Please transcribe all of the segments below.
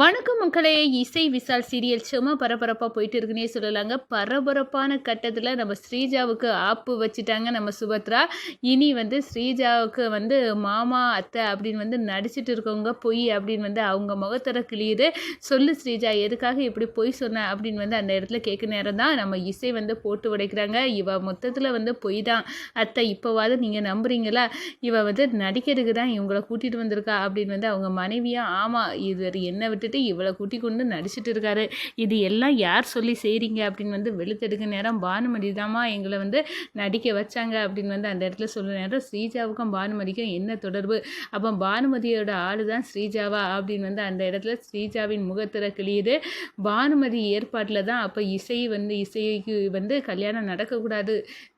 வணக்கம் மக்களே இசை விசால் சீரியல் சும்மா பரபரப்பாக போயிட்டு இருக்குன்னே சொல்லலாங்க. பரபரப்பான கட்டத்தில் நம்ம ஸ்ரீஜாவுக்கு ஆப்பு வச்சுட்டாங்க நம்ம சுபத்ரா. இனி வந்து ஸ்ரீஜாவுக்கு வந்து மாமா அத்தை அப்படின்னு வந்து நடிச்சிட்டு இருக்கவங்க பொய் அப்படின்னு வந்து அவங்க முகத்தர கிளியுது. சொல்லு ஸ்ரீஜா எதுக்காக இப்படி பொய் சொன்ன அப்படின்னு வந்து அந்த இடத்துல கேட்க நேரம் தான் நம்ம இசை வந்து போட்டு உடைக்கிறாங்க. இவ மொத்தத்தில் வந்து பொய் தான் அத்தை இப்போவாது நீங்கள் நம்புறீங்களா? இவ வந்து நடிக்கிறதுக்கு தான் இவங்களை கூட்டிகிட்டு வந்திருக்கா அப்படின்னு வந்து அவங்க மனைவியாக ஆமாம் இது என்ன விட்டுட்டு இவ்வளோ கூட்டி கொண்டு நடிச்சிட்டு இருக்காரு. இது எல்லாம் யார் சொல்லி செய்கிறீங்க அப்படின்னு வந்து வெளுத்தெடுக்க நேரம் பானுமதி தாம்மா எங்களை வந்து நடிக்க வச்சாங்க அப்படின்னு வந்து அந்த இடத்துல சொல்ல நேரம் ஸ்ரீஜாவுக்கும் பானுமதிக்கும் என்ன தொடர்பு? அப்போ பானுமதியோட ஆள் தான் ஸ்ரீஜாவா? அப்படின்னு வந்து அந்த இடத்துல ஸ்ரீஜாவின் முகத்தில் கிளியுது பானுமதி ஏற்பாட்டில் தான் அப்போ இசை வந்து இசைக்கு வந்து கல்யாணம் நடக்கக்கூடாது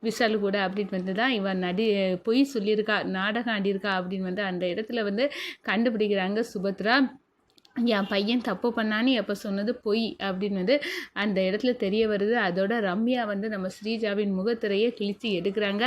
விஷால் கூட அப்படின்னு வந்து தான் இவன் நடி பொய் சொல்லியிருக்கா நாடகம் ஆடியிருக்கா அப்படின்னு வந்து அந்த இடத்துல வந்து கண்டுபிடிக்கிறாங்க சுபத்ரா. என் பையன் தப்பு பண்ணான்னு எப்போ சொன்னது பொய் அப்படின்னு வந்து அந்த இடத்துல தெரிய வருது. அதோட ரம்யா வந்து நம்ம ஸ்ரீஜாவின் முகத்திரையை கிழித்து எடுக்கிறாங்க.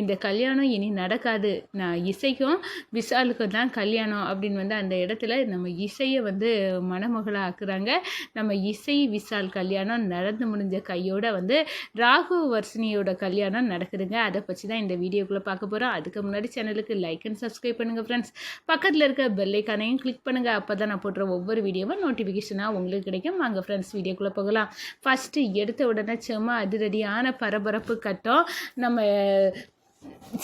இந்த கல்யாணம் இனி நடக்காது. நான் இசைக்கும் விஷாலுக்கும் தான் கல்யாணம் அப்படின்னு வந்து அந்த இடத்துல நம்ம இசையை வந்து மணமகளாக ஆக்குறாங்க. நம்ம இசை விஷால் கல்யாணம் நடந்து முடிஞ்ச கையோட வந்து ராகு வர்ஷினியோட கல்யாணம் நடக்குதுங்க. அதை பற்றி தான் இந்த வீடியோக்குள்ளே பார்க்க போகிறோம் அதுக்கு முன்னாடி சேனலுக்கு லைக் அண்ட் சப்ஸ்கிரைப் பண்ணுங்கள் ஃப்ரெண்ட்ஸ் பக்கத்தில் இருக்க பெல்லைக்கானையும் கிளிக் பண்ணுங்கள் அப்போ தான் நான் போட்டுருவேன் ஒவ்வொரு வீடியோவும் நோட்டிஃபிகேஷனாக உங்களுக்கு கிடைக்கும். வாங்க ஃப்ரெண்ட்ஸ் வீடியோக்குள்ளே போகலாம். ஃபஸ்ட்டு எடுத்த உடனே சும்மா அதிரடியான பரபரப்பு கட்டம். நம்ம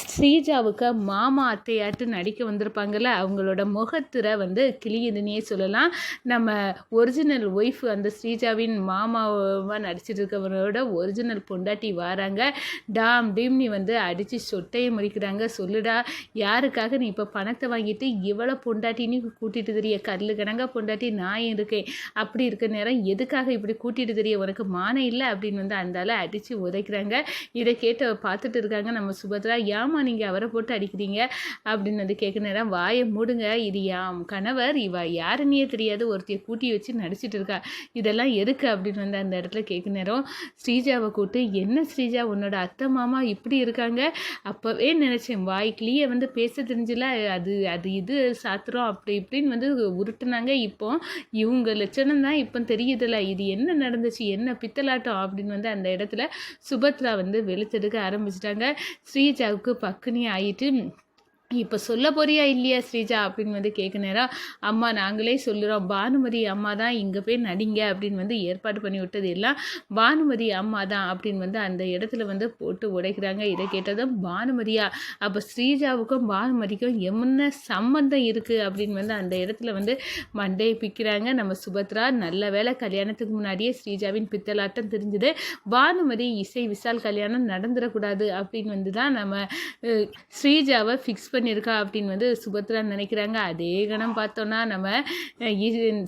ஸ்ரீஜாவுக்கு மாமா அத்தையாட்டு நடிக்க வந்திருப்பாங்கள்ல அவங்களோட முகத்திரை வந்து கிளியுதுன்னே சொல்லலாம். நம்ம ஒரிஜினல் ஒய்ஃப் அந்த ஸ்ரீஜாவின் மாமாவாக நடிச்சிட்டு இருக்கவரோட ஒரிஜினல் பொண்டாட்டி வராங்க. டாம் டீம்னி வந்து அடித்து சொட்டையை முறிக்கிறாங்க. சொல்லுடா யாருக்காக நீ இப்போ பணத்தை வாங்கிட்டு இவ்வளோ பொண்டாட்டின்னு கூட்டிகிட்டு தெரிய? கல் கணங்க பொண்டாட்டி நான் இருக்கேன்? அப்படி இருக்க நேரம் எதுக்காக இப்படி கூட்டிகிட்டு தெரிய? உனக்கு மானம் இல்லை அப்படின்னு வந்து அந்தால அடித்து உதைக்கிறாங்க. இதை கேட்டு பார்த்துட்டு இருக்காங்க நம்ம பார்த்துட்டா ஏமா நீங்கள் அவரை போட்டு அடிக்கிறீங்க? அப்படின்னு வந்து கேட்க நேரம் வாயை மூடுங்க இது யாம் கணவர் இவ யாருன்னே தெரியாது ஒருத்தையை கூட்டி வச்சு நடிச்சிட்டு இருக்கா. இதெல்லாம் எதுக்கு? அப்படின்னு வந்து அந்த இடத்துல கேட்க நேரம் ஸ்ரீஜாவை கூட்டு என்ன ஸ்ரீஜா உன்னோட அத்தை மாமா இப்படி இருக்காங்க? அப்போவே நினச்சேன் வாய்க்கிலேயே வந்து பேச தெரிஞ்சல அது அது இது சாத்திரம் அப்படி இப்படின்னு வந்து உருட்டுனாங்க. இப்போ இவங்க லட்சணம் தான் இப்போ தெரியுதுல இது என்ன நடந்துச்சு என்ன பித்தலாட்டம்? அப்படின்னு வந்து அந்த இடத்துல சுபத்ரா வந்து வெளுத்தெடுக்க ஆரம்பிச்சிட்டாங்க. ஸ்ரீ ചവക്ക് പക്കിണി ആയിട്ട് இப்போ சொல்ல போறியா இல்லையா ஸ்ரீஜா? அப்படின்னு வந்து கேட்க நேரம் அம்மா நாங்களே சொல்லுறோம். பானுமதி அம்மா தான் இங்கே போய் நடிங்க அப்படின்னு வந்து ஏற்பாடு பண்ணி விட்டது எல்லாம் பானுமதி அம்மா தான் அப்படின்னு வந்து அந்த இடத்துல வந்து போட்டு உடைக்கிறாங்க. இதை கேட்டதும் பானுமதியா அப்போ ஸ்ரீஜாவுக்கும் பானுமதிக்கும் என்ன சம்மந்தம் இருக்குது அப்படின்னு வந்து அந்த இடத்துல வந்து மண்டையை பிக்கிறாங்க. நம்ம சுபத்ரா நல்ல வேலை கல்யாணத்துக்கு முன்னாடியே ஸ்ரீஜாவின் பித்தலாட்டம் தெரிஞ்சுது. பானுமதி இசை விசால் கல்யாணம் நடந்துடக்கூடாது அப்படின்னு வந்து தான் நம்ம ஸ்ரீஜாவை ஃபிக்ஸ் பண்ணி இருக்கா அப்படின்னு வந்து சுபத்ரா நினைக்கிறாங்க. அதே கணம் பார்த்தோன்னா நம்ம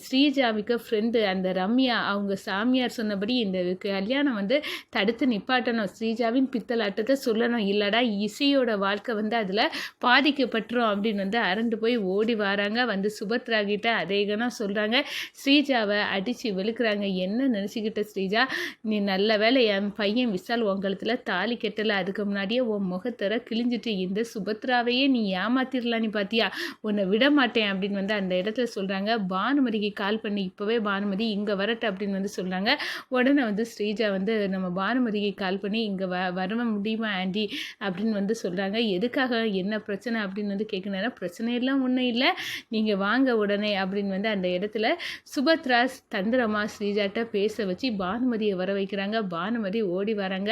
ஸ்ரீஜாமிக்கு ஃப்ரெண்டு அந்த ரம்யா அவங்க சாமியார் சொன்னபடி இந்த கல்யாணம் வந்து தடுத்து நிப்பாட்டணும். ஸ்ரீஜாவின் பித்தலாட்டத்தை சொல்லணும். இல்லைடா இசையோட வாழ்க்கை வந்து அதில் பாதிக்கப்பட்டுரும் அப்படின்னு வந்து அரண்டு போய் ஓடி வராங்க. வந்து சுபத்ரா கிட்ட அதே கணம் சொல்கிறாங்க ஸ்ரீஜாவை அடித்து வெளுக்கிறாங்க. என்ன நினச்சிக்கிட்ட ஸ்ரீஜா? நீ நல்ல வேலை என் பையன் விசால் உங்களத்தில் தாலி கெட்டலை. அதுக்கு முன்னாடியே உன் முகத்தர கிழிஞ்சிட்டு இந்த சுபத்ராவையே நீ ஏமாத்திரலாம் நீ பார்த்தியா உன்னை விட மாட்டேன் அப்படின்னு வந்து அந்த இடத்துல சொல்கிறாங்க பானுமதிக்கு கால் பண்ணி இப்போவே பானுமதி இங்கே வரட்டு அப்படின்னு வந்து சொல்கிறாங்க உடனே வந்து ஸ்ரீஜா வந்து நம்ம பானுமதிக்கு கால் பண்ணி இங்கே வ வர முடியுமா ஆண்டி? அப்படின்னு வந்து சொல்கிறாங்க எதுக்காக? என்ன பிரச்சனை? அப்படின்னு வந்து கேட்குனாரா பிரச்சனையெல்லாம் ஒன்றும் இல்லை. நீங்கள் வாங்க உடனே அப்படின்னு வந்து அந்த இடத்துல சுபத்ரா தந்திரமா ஸ்ரீஜாட்ட பேச வச்சு பானுமதியை வர வைக்கிறாங்க. பானுமதி ஓடி வராங்க.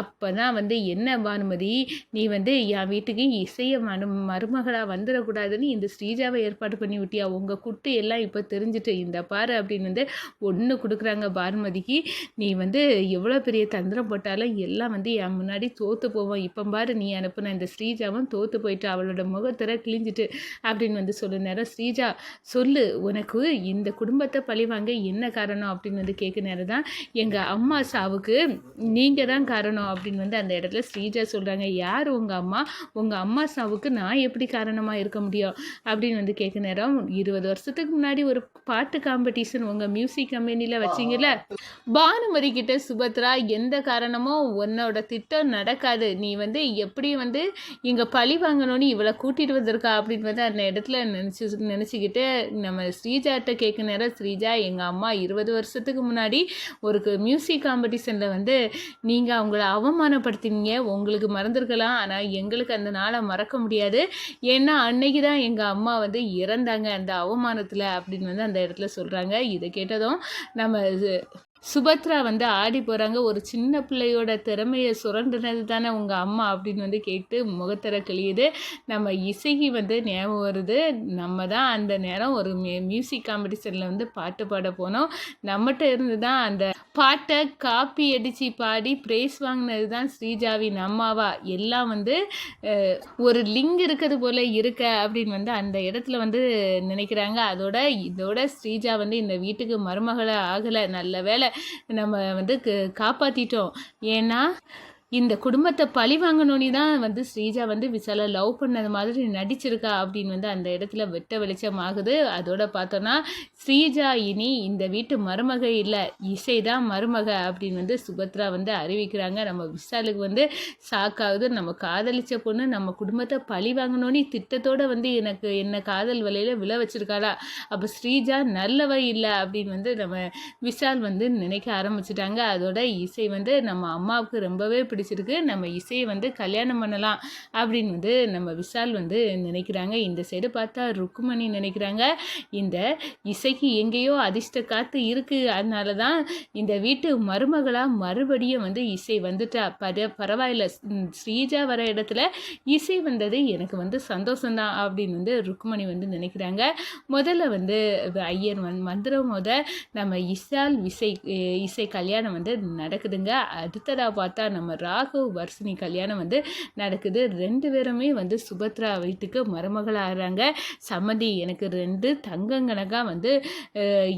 அப்போ தான் வந்து என்ன பானுமதி? நீ வந்து என் வீட்டுக்கு இசைய மனு மருமகளாக வந்துடக்கூடாதுன்னு இந்த ஸ்ரீஜாவை ஏற்பாடு பண்ணி விட்டியா உங்கள் குட்டு எல்லாம் இப்போ தெரிஞ்சுட்டு இந்த பாரு அப்படின்னு வந்து ஒன்று கொடுக்குறாங்க பானுமதிக்கு நீ வந்து எவ்வளோ பெரிய தந்திரம் போட்டாலும் எல்லாம் வந்து என் முன்னாடி தோற்று போவோம் இப்போ பாரு நீ அனுப்புன இந்த ஸ்ரீஜாவும் தோற்று போயிட்டு அவளோட முகத்திர கிழிஞ்சிட்டு அப்படின்னு வந்து சொல்லு நேரம் ஸ்ரீஜா சொல்லு உனக்கு இந்த குடும்பத்தை பழிவாங்க என்ன காரணம் அப்படின்னு வந்து கேட்க நேரம் தான் எங்கள் அம்மா சாவுக்கு நீங்கள் தான் காரணம் அப்படின்னு வந்து அந்த இடத்துல ஸ்ரீஜா சொல்கிறாங்க யார் உங்கள் அம்மா? உங்கள் அம்மா சாவுக்கு போகிறதுக்கு நான் எப்படி காரணமாக இருக்க முடியும்? அப்படின்னு வந்து கேட்க நேரம் இருபது வருஷத்துக்கு முன்னாடி ஒரு பாட்டு காம்படிஷன் உங்கள் மியூசிக் கம்பெனியில் வச்சிங்கல்ல? பானுமதி கிட்ட சுபத்ரா எந்த காரணமும் உன்னோட திட்டம் நடக்காது. நீ வந்து எப்படி வந்து இங்கே பழி வாங்கணும்னு இவ்வளோ கூட்டிகிட்டு வந்திருக்கா? அப்படின்னு வந்து அந்த இடத்துல நினச்சி நினச்சிக்கிட்டு நம்ம ஸ்ரீஜாட்ட கேட்க நேரம் ஸ்ரீஜா எங்கள் அம்மா இருபது வருஷத்துக்கு முன்னாடி ஒரு மியூசிக் காம்படிஷனில் வந்து நீங்கள் அவங்கள அவமானப்படுத்தினீங்க. உங்களுக்கு மறந்துருக்கலாம். ஆனால் எங்களுக்கு அந்த நாளை மறக்க முடியாது. ஏன்னா அன்னைக்கு தான் எங்கள் அம்மா வந்து இறந்தாங்க அந்த அவமானத்தில் அப்படின்னு வந்து அந்த இடத்துல சொல்கிறாங்க இதை கேட்டதும் நம்ம இது- சுபத்ரா வந்து ஆடி போகிறாங்க ஒரு சின்ன பிள்ளையோட திறமையை சுரண்டுனது தானே உங்கள் அம்மா அப்படின்னு வந்து கேட்டு முகத்தர கிளியுது நம்ம இசைக்கு வந்து ஞாபகம் வருது. நம்ம தான் அந்த நேரம் ஒரு மியூசிக் காம்படிஷனில் வந்து பாட்டு பாட போனோம். நம்மகிட்ட இருந்து தான் அந்த பாட்டை காப்பி அடித்து பாடி ப்ரைஸ் வாங்கினது தான் ஸ்ரீஜாவின் அம்மாவா எல்லாம் வந்து ஒரு லிங்க் இருக்கிறது போல இருக்க அப்படின்னு வந்து அந்த இடத்துல வந்து நினைக்கிறாங்க. அதோட இதோட ஸ்ரீஜா வந்து இந்த வீட்டுக்கு மருமகளை ஆகலை. நல்ல வேலை நம்ம வந்து க- காப்பாத்திட்டோம். ஏன்னா இந்த குடும்பத்தை பழி வாங்கணும்னு தான் வந்து ஸ்ரீஜா வந்து விசாலை லவ் பண்ணது மாதிரி நடிச்சிருக்கா அப்படின்னு வந்து அந்த இடத்துல வெட்ட வெளிச்சம் ஆகுது. அதோட பார்த்தோன்னா ஸ்ரீஜா இனி இந்த வீட்டு மருமக இல்லை இசை தான் மருமக அப்படின்னு வந்து சுபத்ரா வந்து அறிவிக்கிறாங்க. நம்ம விசாலுக்கு வந்து ஷாக்காகுது நம்ம காதலிச்ச பொண்ணு நம்ம குடும்பத்தை பழி வாங்கணும்னு திட்டத்தோட வந்து எனக்கு என்ன காதல் வலையில் விழ வச்சிருக்காளா? அப்போ ஸ்ரீஜா நல்லவ இல்லை அப்படின்னு வந்து நம்ம விஷால் வந்து நினைக்க ஆரம்பிச்சிட்டாங்க. அதோட இசை வந்து நம்ம அம்மாவுக்கு ரொம்பவே பிடிச்சிருக்கு. நம்ம இசையை வந்து கல்யாணம் பண்ணலாம் அப்படின்னு வந்து நம்ம விஷால் வந்து நினைக்கிறாங்க. இந்த சைடு பார்த்தா ருக்குமணி நினைக்கிறாங்க. இந்த இசைக்கு எங்கேயோ அதிர்ஷ்ட காத்து இருக்குது அதனால தான் இந்த வீட்டு மருமகளாக மறுபடியும் வந்து இசை வந்துட்டா. பர பரவாயில்ல. ஸ்ரீஜா வர இடத்துல இசை வந்தது எனக்கு வந்து சந்தோஷம்தான் அப்படின்னு வந்து ருக்குமணி வந்து நினைக்கிறாங்க. முதல்ல வந்து ஐயர் மந் மந்திரம் முத நம்ம இசால் இசை இசை கல்யாணம் வந்து நடக்குதுங்க. அடுத்ததாக பார்த்தா நம்ம ராகவ் வர்ஷினி கல்யாணம் வந்து நடக்குது. ரெண்டு பேருமே வந்து சுபத்ரா வீட்டுக்கு மருமகளாகிறாங்க. சம்மதி எனக்கு ரெண்டு தங்கங்கணக்காக வந்து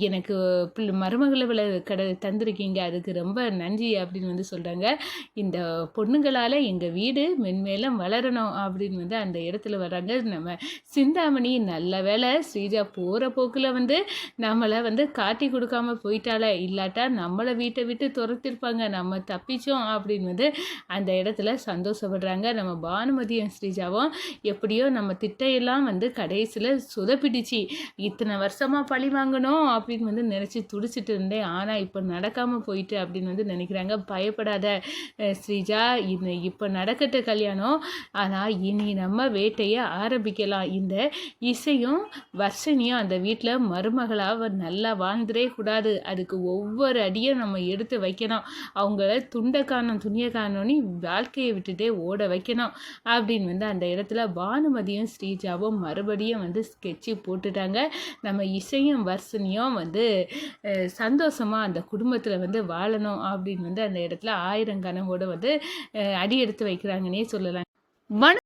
எனக்கு பிள்ளை- மருமகளை விளை கடை தந்திருக்கீங்க. அதுக்கு ரொம்ப நன்றி அப்படின்னு வந்து சொல்கிறாங்க இந்த பொண்ணுங்களால் எங்கள் வீடு மென்மேலும் வளரணும் அப்படின்னு வந்து அந்த இடத்துல வராங்க நம்ம சிந்தாமணி நல்ல வேலை ஸ்ரீஜா போகிற போக்கில் வந்து நம்மளை வந்து காட்டி கொடுக்காம போயிட்டாலே இல்லாட்டா நம்மளை வீட்டை விட்டு துரத்திருப்பாங்க. நம்ம தப்பிச்சோம் அப்படின்னு வந்து அந்த இடத்துல சந்தோஷப்படுறாங்க. நம்ம பானுமதியும் ஸ்ரீஜாவும் எப்படியோ நம்ம திட்டையெல்லாம் வந்து கடைசியில் சுதப்பிடிச்சு. இத்தனை வருஷமாக பழி வாங்கணும் அப்படின்னு வந்து நினச்சி துடிச்சிட்டு இருந்தேன். ஆனால் இப்போ நடக்காமல் போயிட்டு அப்படின்னு வந்து நினைக்கிறாங்க. பயப்படாத ஸ்ரீஜா இது இப்போ நடக்கட்ட கல்யாணம். ஆனால் இனி நம்ம வேட்டையை ஆரம்பிக்கலாம். இந்த இசையும் வர்ஷனியும் அந்த வீட்டில் மருமகளாக நல்லா வாழ்ந்துடே கூடாது. அதுக்கு ஒவ்வொரு அடியும் நம்ம எடுத்து வைக்கணும். அவங்கள துண்டக்கானம் துணியக்கான துணியை வாழ்க்கையை விட்டுட்டே ஓட வைக்கணும் அப்படின்னு வந்து அந்த இடத்துல பானுமதியும் ஸ்ரீஜாவும் மறுபடியும் வந்து ஸ்கெட்சு போட்டுட்டாங்க. நம்ம இசையும் வர்சனியும் வந்து சந்தோஷமாக சந்தோஷமா அந்த குடும்பத்தில் வந்து வாழணும் அப்படின்னு வந்து அந்த இடத்துல ஆயிரம் கனவோடு வந்து அடி எடுத்து வைக்கிறாங்கன்னே சொல்லலாம். மன